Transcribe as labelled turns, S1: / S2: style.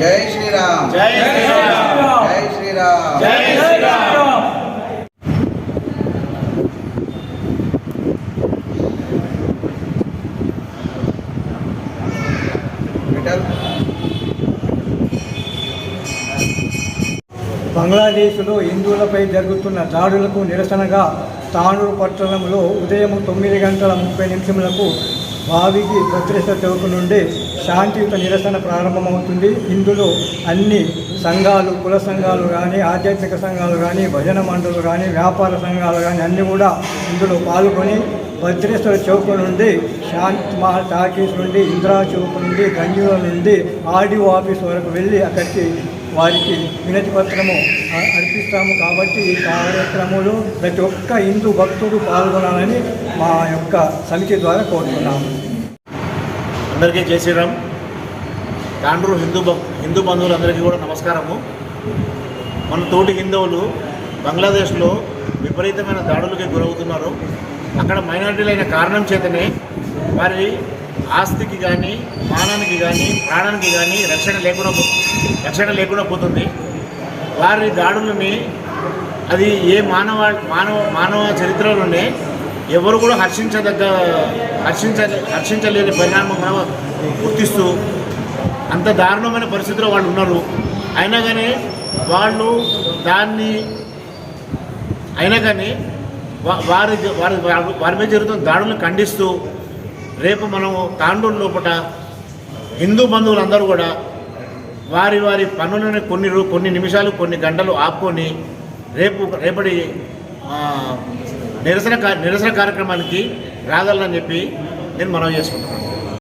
S1: జై శ్రీరామ్.
S2: జై శ్రీరామ్.
S1: జై శ్రీరామ్.
S2: జై శ్రీరామ్.
S3: బంగ్లాదేశ్లో హిందువులపై జరుగుతున్న దాడులకు నిరసనగా తాండూరు పట్టణంలో ఉదయం తొమ్మిది గంటల ముప్పై నిమిషములకు బావికి భద్రత చౌక్ నుండి శాంతియుత నిరసన ప్రారంభమవుతుంది. ఇందులో అన్ని సంఘాలు కుల సంఘాలు కానీ ఆధ్యాత్మిక సంఘాలు కానీ భజన మండలు కానీ వ్యాపార సంఘాలు కానీ అన్నీ కూడా ఇందులో పాల్గొని భద్రేశ్వర చౌక్ నుండి శాంతి మహల్ టాకీస్ నుండి ఇందిరా చౌక్ నుండి గంజుల నుండి ఆర్డీఓ ఆఫీస్ వరకు వెళ్ళి అక్కడికి వారికి వినతి పత్రము అర్పిస్తాము. కాబట్టి ఈ కార్యక్రమంలో ప్రతి ఒక్క హిందూ భక్తుడు పాల్గొనాలని మా యొక్క సమితి ద్వారా కోరుతున్నాము.
S2: అందరికీ జై శ్రీరామ్. తాండ్రు హిందూ హిందూ బంధువులందరికీ కూడా నమస్కారము. మన తోటి హిందువులు బంగ్లాదేశ్లో విపరీతమైన దాడులకి గురవుతున్నారు. అక్కడ మైనారిటీలైన కారణం చేతనే వారి ఆస్తికి కానీ మానానికి కానీ ప్రాణానికి కానీ రక్షణ లేకుండా రక్షణ లేకుండా పోతుంది. వారి దాడులని అది ఏ మానవ మానవ మానవ చరిత్రలోనే ఎవరు కూడా హర్షించదగ్గ హర్షించ హర్షించలేని పరిణామంగా గుర్తిస్తూ అంత దారుణమైన పరిస్థితిలో వాళ్ళు ఉన్నారు. అయినా కానీ వాళ్ళు దాన్ని అయినా కానీ వారి వారి వారి మీద జరుగుతున్న దాడులను ఖండిస్తూ రేపు మనం తాండూరు లోపల హిందూ బంధువులందరూ కూడా వారి వారి పనులను కొన్ని కొన్ని నిమిషాలు కొన్ని గంటలు ఆపుకొని రేపు రేపటి నిరసన నిరసన కార్యక్రమానికి రాగలని చెప్పి నేను మనవి చేసుకుంటున్నాను.